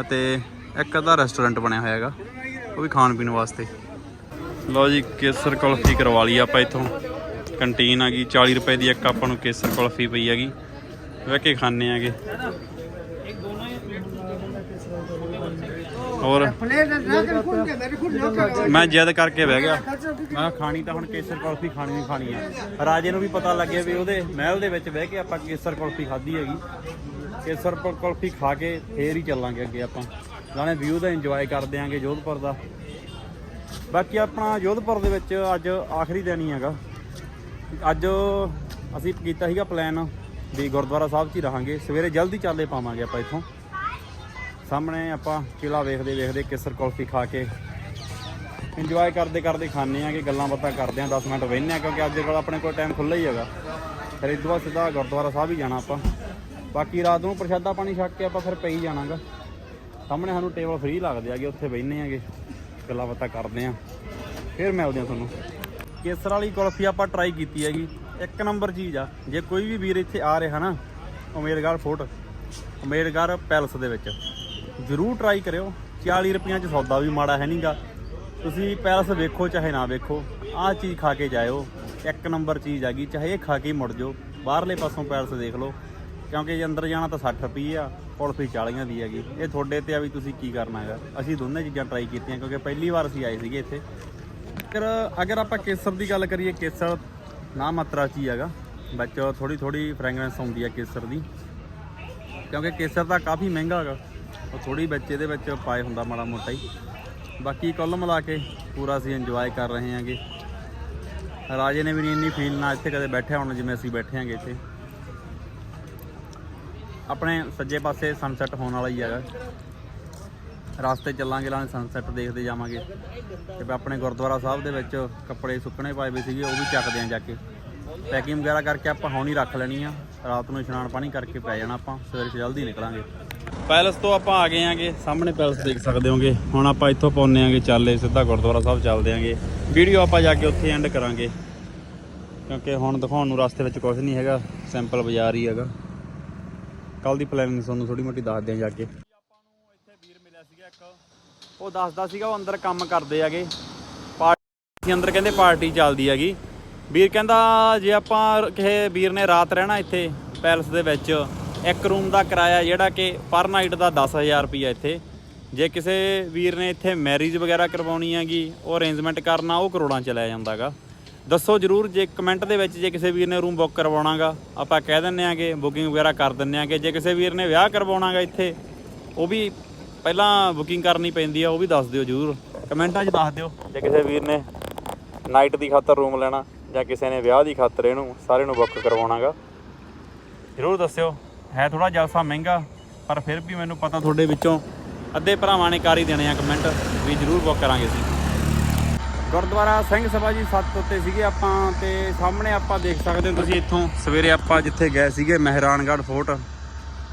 ਅਤੇ ਇੱਕ ਅੱਧਾ ਰੈਸਟੋਰੈਂਟ ਬਣਿਆ ਹੋਇਆ ਹੈਗਾ, ਉਹ ਵੀ ਖਾਣ ਪੀਣ ਵਾਸਤੇ। ਲਓ ਜੀ, ਕੇਸਰ ਕੁਲਫੀ ਕਰਵਾ ਲਈ ਆਪਾਂ ਇੱਥੋਂ। ਕੰਟੀਨ ਆ ਗਈ 40 ਰੁਪਏ ਦੀ ਇੱਕ ਆਪਾਂ ਨੂੰ ਕੇਸਰ ਕੁਲਫੀ ਪਈ ਹੈਗੀ। ਬਹਿ ਕੇ ਖਾਣੇ ਆਗੇ ਹੋਰ? ਮੈਂ ਜਿੱਦ ਕਰਕੇ ਬਹਿ ਗਿਆ। ਮੈਂ ਖਾਣੀ ਤਾਂ ਹੁਣ ਕੇਸਰ ਕੁਲਫੀ ਖਾਣੀ ਹੀ ਖਾਣੀ ਆ। ਰਾਜੇ ਨੂੰ ਵੀ ਪਤਾ ਲੱਗਿਆ ਵੀ ਉਹਦੇ ਮਹਿਲ ਦੇ ਵਿੱਚ ਬਹਿ ਕੇ ਆਪਾਂ ਕੇਸਰ ਕੁਲਫੀ ਖਾਧੀ ਹੈਗੀ। ਕੇਸਰ ਕੁਲ- ਕੁਲਫੀ ਖਾ ਕੇ ਫੇਰ ਹੀ ਚੱਲਾਂਗੇ ਅੱਗੇ ਆਪਾਂ। ਨਾਲੇ ਵਿਊ ਦਾ ਇੰਜੋਏ ਕਰਦੇ ਆਂਗੇ ਜੋਧਪੁਰ ਦਾ। ਬਾਕੀ ਆਪਣਾ ਜੋਧਪੁਰ ਦੇ ਵਿੱਚ ਅੱਜ ਆਖਰੀ ਦਿਨ ਹੀ ਹੈਗਾ। ਅੱਜ ਅਸੀਂ ਕੀਤਾ ਸੀਗਾ ਪਲਾਨ ਵੀ ਗੁਰਦੁਆਰਾ ਸਾਹਿਬ 'ਚ ਹੀ ਰਹਾਂਗੇ। ਸਵੇਰੇ ਜਲਦੀ ਚਾਲੇ ਪਾਵਾਂਗੇ ਆਪਾਂ ਇੱਥੋਂ। ਸਾਹਮਣੇ ਆਪਾਂ ਕਿਲਾ ਵੇਖਦੇ ਵੇਖਦੇ ਕੇਸਰ ਕੁਲਫੀ ਖਾ ਕੇ ਇੰਜੋਏ ਕਰਦੇ ਕਰਦੇ ਖਾਣੇ ਕਿ ਗੱਲਾਂ ਬਾਤਾਂ ਕਰਦੇ ਆਂ 10 ਮਿੰਟ ਬਹਿੰਦੇ ਆ ਕਿਉਂਕਿ ਅੱਜ ਕੋਲ ਆਪਣੇ ਕੋਲ ਟਾਈਮ ਖੁੱਲ੍ਹਾ ਹੀ ਹੈਗਾ। ਫਿਰ ਇਸ ਤੋਂ ਬਾਅਦ ਸਿੱਧਾ ਗੁਰਦੁਆਰਾ ਸਾਹਿਬ ਹੀ ਜਾਣਾ ਆਪਾਂ। ਬਾਕੀ ਰਾਤ ਨੂੰ ਪ੍ਰਸ਼ਾਦਾ ਪਾਣੀ ਛਕ ਕੇ ਆਪਾਂ ਫਿਰ ਪਈ ਜਾਣਾਗਾ। ਸਾਹਮਣੇ ਸਾਨੂੰ ਟੇਬਲ ਫ੍ਰੀ ਲੱਗਦੇ ਆਗੇ ਉੱਥੇ ਬਹਿੰਦੇ ਆਗੇ ਗੱਲਾਂ ਬਾਤਾਂ ਕਰਦੇ ਆਂ ਫਿਰ ਮਿਲਦੇ ਆ ਤੁਹਾਨੂੰ। ਕੇਸਰ ਵਾਲੀ ਕੁਲਫੀ ਆਪਾਂ ਟਰਾਈ ਕੀਤੀ ਹੈਗੀ। ਇੱਕ ਨੰਬਰ ਚੀਜ਼ ਆ, ਜੇ ਕੋਈ ਵੀ ਵੀਰ ਇੱਥੇ ਆ ਰਿਹਾ ਨਾ ਉਮੇਦਗੜ ਫੋਰਟ ਉਮੇਦਗੜ ਪੈਲਸ ਦੇ ਵਿੱਚ। ਜ਼ਰੂਰ ਟਰਾਈ ਕਰਿਓ। 40 ਰੁਪਈਆਂ ਚ ਸੌਦਾ ਵੀ ਮਾੜਾ ਹੈ ਨਹੀਂਗਾ ਤੁਸੀਂ ਪੈਲਸ ਵੇਖੋ, ਚਾਹੇ ਨਾ ਵੇਖੋ, ਆਹ ਚੀਜ਼ ਖਾ ਕੇ ਜਾਇਓ। ਇੱਕ ਨੰਬਰ ਚੀਜ਼ ਹੈਗੀ, ਚਾਹੇ ਇਹ ਖਾ ਕੇ ਹੀ ਮੁੜ ਜਾਓ। ਬਾਹਰਲੇ ਪਾਸੋਂ ਪੈਲਸ ਦੇਖ ਲਓ, ਕਿਉਂਕਿ ਜੇ ਅੰਦਰ ਜਾਣਾ ਤਾਂ 60 ਰੁਪਏ ਆ ਕੁਲਫੀ 40 ਦੀ ਹੈਗੀ। ਇਹ ਤੁਹਾਡੇ ਤੇ ਆ ਵੀ ਤੁਸੀਂ ਕੀ ਕਰਨਾ ਹੈਗਾ। ਅਸੀਂ ਦੋਨੇ ਚੀਜ਼ਾਂ ਟਰਾਈ ਕੀਤੀਆਂ, ਕਿਉਂਕਿ ਪਹਿਲੀ ਵਾਰ ਅਸੀਂ ਆਏ ਸੀਗੇ ਇੱਥੇ। ਅਗਰ ਅਗਰ ਆਪਾਂ ਕੇਸਰ ਦੀ ਗੱਲ ਕਰੀਏ, ਕੇਸਰ ਨਾ ਮਾਤਰਾ ਚ ਹੀ ਹੈਗਾ। ਵਿੱਚ ਥੋੜੀ ਥੋੜੀ ਫ੍ਰੈਗਰੈਂਸ ਆਉਂਦੀ ਹੈ ਕੇਸਰ ਦੀ। ਕਿਉਂਕਿ ਕੇਸਰ ਤਾਂ ਕਾਫੀ ਮਹਿੰਗਾ ਹੈਗਾ। ਉਹ ਥੋੜੀ ਵਿੱਚ ਇਹਦੇ ਵਿੱਚ ਪਾਏ ਹੁੰਦਾ ਮਾੜਾ ਮੋਟਾ ਹੀ। ਬਾਕੀ ਕੁੱਲ ਮਿਲਾ ਕੇ ਪੂਰਾ ਅਸੀਂ ਇੰਜੋਏ ਕਰ ਰਹੇ ਹਾਂਗੇ। ਰਾਜੇ ਨੇ ਵੀ ਨਹੀਂ ਇੰਨੀ ਫੀਲ ਨਾ ਇੱਥੇ ਕਦੇ ਬੈਠਿਆ ਹੋਣਾ ਜਿਵੇਂ ਅਸੀਂ ਬੈਠੇ ਹਾਂਗੇ ਇੱਥੇ। ਆਪਣੇ ਸੱਜੇ ਪਾਸੇ ਸਨਸੈਟ ਹੋਣ ਵਾਲਾ ਹੀ ਹੈਗਾ। ਰਸਤੇ ਚੱਲਾਂਗੇ ਲਾਣੇ ਸਨਸੈਟ ਦੇਖਦੇ ਜਾਵਾਂਗੇ। ਤੇ ਆਪਣੇ ਗੁਰਦੁਆਰਾ ਸਾਹਿਬ ਦੇ ਵਿੱਚ ਕੱਪੜੇ ਸੁੱਕਣੇ ਪਾਏ ਹੋਏ ਸੀਗੇ, ਉਹ ਵੀ ਚੱਕਦੇ ਆਂ ਜਾ ਕੇ। ਪੈਕਿੰਗ ਵਗੈਰਾ ਕਰਕੇ ਆਪਾਂ ਹੁਣ ਹੀ ਰੱਖ ਲੈਣੀ ਆ। ਰਾਤ ਨੂੰ ਇਸ਼ਨਾਨ ਪਾਣੀ ਕਰਕੇ ਪੈ ਜਾਣਾ ਆਪਾਂ, ਸਵੇਰੇ ਜਲਦੀ ਨਿਕਲਾਂਗੇ। ਪੈਲਸ ਤੋਂ ਆਪਾਂ ਆ ਗਏ ਆਂਗੇ, ਸਾਹਮਣੇ ਪੈਲਸ ਦੇਖ ਸਕਦੇ ਹੋਗੇ। ਹੁਣ ਆਪਾਂ ਇੱਥੋਂ ਪਾਉਨੇ ਆਂਗੇ ਚੱਲੇ, ਸਿੱਧਾ ਗੁਰਦੁਆਰਾ ਸਾਹਿਬ ਚੱਲਦੇ ਆਂਗੇ। ਵੀਡੀਓ ਆਪਾਂ ਜਾ ਕੇ ਉੱਥੇ ਐਂਡ ਕਰਾਂਗੇ। ਕਿਉਂਕਿ ਹੁਣ ਦਿਖਾਉਣ ਨੂੰ ਰਸਤੇ ਵਿੱਚ ਕੁਝ ਨਹੀਂ ਹੈਗਾ ਸਿੰਪਲ ਬਾਜ਼ਾਰ ਹੀ ਹੈਗਾ। ਕੱਲ ਦੀ ਪਲੈਨਿੰਗ ਤੁਹਾਨੂੰ ਥੋੜੀ ਮੋਟੀ ਦੱਸਦੇ ਆਂ ਜਾ ਕੇ। ਆਪਾਂ ਨੂੰ ਇੱਥੇ ਵੀਰ ਮਿਲਿਆ ਸੀਗਾ ਇੱਕ ਉਹ ਦੱਸਦਾ ਸੀਗਾ, ਉਹ ਅੰਦਰ ਕੰਮ ਕਰਦੇ ਹੈਗੇ ਪਾਰਟੀ ਅੰਦਰ ਕਹਿੰਦੇ ਪਾਰਟੀ ਚੱਲਦੀ ਹੈਗੀ। ਵੀਰ ਕਹਿੰਦਾ, ਜੇ ਆਪਾਂ ਕਿਸੇ ਵੀਰ ਨੇ ਰਾਤ ਰਹਿਣਾ ਇੱਥੇ ਪੈਲਸ ਦੇ ਵਿੱਚ ਇੱਕ ਰੂਮ ਦਾ ਕਿਰਾਇਆ ਜਿਹੜਾ ਕਿ ਪਰ ਨਾਈਟ ਦਾ 10000 ਰੁਪਈਆ ਇੱਥੇ। ਜੇ ਕਿਸੇ ਵੀਰ ਨੇ ਇੱਥੇ ਮੈਰਿਜ ਵਗੈਰਾ ਕਰਵਾਉਣੀ ਹੈਗੀ, ਉਹ ਅਰੇਂਜਮੈਂਟ ਕਰਨਾ, ਉਹ ਕਰੋੜਾਂ ਚ ਲੈ ਜਾਂਦਾਗਾ। ਦੱਸੋ ਜਰੂਰ ਜੇ ਕਮੈਂਟ ਦੇ ਵਿੱਚ ਜੇ ਕਿਸੇ ਵੀਰ ਨੇ ਰੂਮ ਬੁੱਕ ਕਰਵਾਉਣਾਗਾ, ਆਪਾਂ ਕਹਿ ਦਿੰਨੇ ਆਗੇ ਬੁਕਿੰਗ ਵਗੈਰਾ ਕਰ ਦਿੰਨੇ ਆਗੇ ਜੇ ਕਿਸੇ ਵੀਰ ਨੇ ਵਿਆਹ ਕਰਵਾਉਣਾਗਾ ਇੱਥੇ, ਉਹ ਵੀ ਪਹਿਲਾਂ ਬੁਕਿੰਗ ਕਰਨੀ ਪੈਂਦੀ ਆ, ਉਹ ਵੀ ਦੱਸ ਦਿਓ ਜਰੂਰ। ਕਮੈਂਟਾਂ 'ਚ ਦੱਸ ਦਿਓ। ਜੇ ਕਿਸੇ ਵੀਰ ਨੇ ਨਾਈਟ ਦੀ ਖਾਤਰ ਰੂਮ ਲੈਣਾ ਜਾਂ ਕਿਸੇ ਨੇ ਵਿਆਹ ਦੀ ਖਾਤਰ ਇਹਨੂੰ ਸਾਰੇ ਨੂੰ ਬੁੱਕ ਕਰਵਾਉਣਾਗਾ, ਜਰੂਰ ਦੱਸਿਓ। ਹੈ ਥੋੜਾ ਜਲਸਾ ਮਹਿੰਗਾ, ਪਰ ਫਿਰ ਵੀ ਮੈਨੂੰ ਪਤਾ ਤੁਹਾਡੇ ਵਿੱਚੋਂ ਅੱਧੇ ਭਰਾਵਾਂ ਨੇ ਕਰ ਹੀ ਦੇਣੇ ਆ ਕਮੈਂਟ, ਵੀ ਜਰੂਰ ਬੁੱਕ ਕਰਾਂਗੇ ਅਸੀਂ। ਗੁਰਦੁਆਰਾ ਸਿੰਘ ਸਭਾ ਜੀ ਸੱਤ ਉੱਤੇ ਸੀਗੇ ਆਪਾਂ ਤੇ ਸਾਹਮਣੇ ਆਪਾਂ ਦੇਖ ਸਕਦੇ ਹੋ ਤੁਸੀਂ ਇੱਥੋਂ ਸਵੇਰੇ ਆਪਾਂ ਜਿੱਥੇ ਗਏ ਸੀਗੇ ਮਹਿਰਾਨਗੜ੍ਹ ਫੋਰਟ,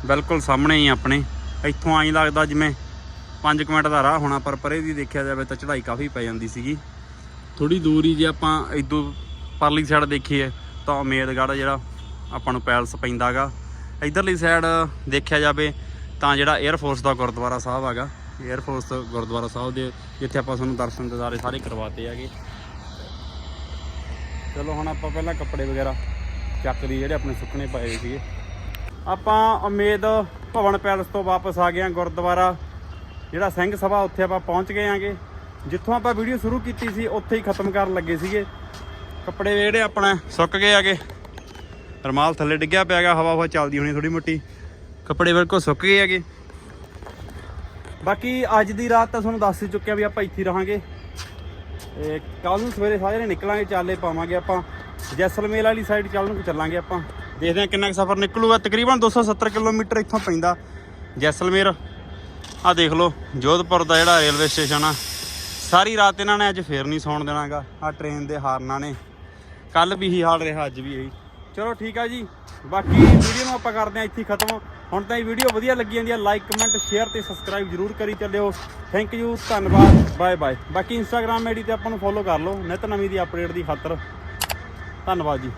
ਬਿਲਕੁਲ ਸਾਹਮਣੇ ਹੀ ਆਪਣੇ। ਇੱਥੋਂ ਆਈ ਲੱਗਦਾ ਜਿਵੇਂ 5 ਮਿੰਟ ਦਾ ਰਾਹ ਹੋਣਾ, ਪਰ ਪਰੇ ਦੀ ਦੇਖਿਆ ਜਾਵੇ ਤਾਂ ਚੜ੍ਹਾਈ ਕਾਫੀ ਪੈ ਜਾਂਦੀ ਸੀਗੀ। ਥੋੜੀ ਦੂਰ ਹੀ ਜੇ ਆਪਾਂ ਇਦੋਂ ਪਰਲੀ ਸਾਈਡ ਦੇਖੀਏ ਤਾਂ ਉਮੇਦਗੜ੍ਹ ਜਿਹੜਾ ਆਪਾਂ ਨੂੰ ਪੈਲਸ ਪੈਂਦਾਗਾ। ਇਧਰਲੀ ਸਾਈਡ ਦੇਖਿਆ ਜਾਵੇ ਤਾਂ ਜਿਹੜਾ 에ਅਰ ਫੋਰਸ ਦਾ ਗੁਰਦੁਆਰਾ ਸਾਹਿਬ ਹੈਗਾ 에ਅਰ ਫੋਰਸ ਗੁਰਦੁਆਰਾ ਸਾਹਿਬ ਦੇ ਜਿੱਥੇ ਆਪਾਂ ਤੁਹਾਨੂੰ ਦਰਸ਼ਨ ਦਿਦਾਰੇ ਸਾਰੇ ਕਰਵਾਤੇ ਹੈਗੇ। ਚਲੋ ਹੁਣ ਆਪਾਂ ਪਹਿਲਾਂ ਕੱਪੜੇ ਵਗੈਰਾ ਚੱਕ ਲਈ ਜਿਹੜੇ ਆਪਣੇ ਸੁੱਕਣੇ ਪਾਏ ਹੋਏ ਸੀਗੇ। ਆਪਾਂ ਉਮੀਦ ਭਵਨ ਪੈਲਸ ਤੋਂ ਵਾਪਸ ਆ ਗਏ ਹਾਂ ਗੁਰਦੁਆਰਾ, ਜਿਹੜਾ ਸਿੰਘ ਸਭਾ ਉੱਥੇ ਆਪਾਂ ਪਹੁੰਚ ਗਏ ਆਂਗੇ ਜਿੱਥੋਂ ਆਪਾਂ ਵੀਡੀਓ ਸ਼ੁਰੂ ਕੀਤੀ ਸੀ, ਉੱਥੇ ਹੀ ਖਤਮ ਕਰਨ ਲੱਗੇ ਸੀਗੇ। ਕੱਪੜੇ ਜਿਹੜੇ ਆਪਣੇ ਸੁੱਕ ਗਏ ਆਗੇ ਰਮਾਲ ਥੱਲੇ ਡਿੱਗਿਆ ਪਿਆ ਹੈਗਾ ਹਵਾ ਹਵਾ ਚੱਲਦੀ ਹੋਣੀ ਥੋੜੀ ਮੋਟੀ। ਕੱਪੜੇ ਬਿਲਕੁਲ ਸੁੱਕ ਗਏ ਹੈਗੇ। ਬਾਕੀ ਅੱਜ ਦੀ ਰਾਤ ਤਾਂ ਤੁਹਾਨੂੰ ਦੱਸ ਹੀ ਚੁੱਕਿਆ ਵੀ ਆਪਾਂ ਇੱਥੇ ਰਹਾਂਗੇ। ਤੇ ਕੱਲ ਨੂੰ ਸਵੇਰੇ ਸਾਰੇ ਨਿਕਲਾਂਗੇ, ਚਾਲੇ ਪਾਵਾਂਗੇ ਆਪਾਂ। ਜੈਸਲਮੇਰ ਵਾਲੀ ਸਾਈਡ ਚੱਲ ਨੂੰ ਚੱਲਾਂਗੇ ਆਪਾਂ। ਦੇਖਦੇ ਹਾਂ ਕਿੰਨਾ ਕੁ ਸਫ਼ਰ ਨਿਕਲੂਗਾ। ਤਕਰੀਬਨ 270 ਕਿਲੋਮੀਟਰ ਇੱਥੋਂ ਪੈਂਦਾ ਜੈਸਲਮੇਰ। ਆ ਦੇਖ ਲਓ, ਜੋਧਪੁਰ ਦਾ ਜਿਹੜਾ ਰੇਲਵੇ ਸਟੇਸ਼ਨ ਆ। ਸਾਰੀ ਰਾਤ ਇਹਨਾਂ ਨੇ ਅੱਜ ਫੇਰ ਨਹੀਂ ਸੌਣ ਦੇਣਾਗਾ। ਆ ਟ੍ਰੇਨ ਦੇ ਹਾਰਨਾਂ ਨੇ। ਕੱਲ ਵੀ ਹੀ ਹਾਲ ਰਿਹਾ, ਅੱਜ ਵੀ ਇਹੀ। ਚਲੋ ਠੀਕ ਆ ਜੀ। ਬਾਕੀ ਵੀਡੀਓ ਨੂੰ ਆਪਾਂ ਕਰਦੇ ਹਾਂ ਇੱਥੇ ਹੀ ਖਤਮ। ਹੁਣ ਤਾਂ ਇਹ ਵੀਡੀਓ ਵਧੀਆ ਲੱਗੀ ਜਾਂਦੀ ਆ ਲਾਈਕ ਕਮੈਂਟ ਸ਼ੇਅਰ ਤੇ ਸਬਸਕ੍ਰਾਈਬ ਜਰੂਰ ਕਰੀ ਚੱਲਿਓ। ਥੈਂਕ ਯੂ ਧੰਨਵਾਦ ਬਾਏ ਬਾਏ ਬਾਕੀ ਇੰਸਟਾਗ੍ਰam ਆਈਡੀ ਤੇ ਆਪਾਂ ਨੂੰ ਫੋਲੋ ਕਰ ਲਓ, ਨਿਤ ਨਵੀਂ ਦੀ ਅਪਡੇਟ ਦੀ ਖਾਤਰ। ਧੰਨਵਾਦ ਜੀ।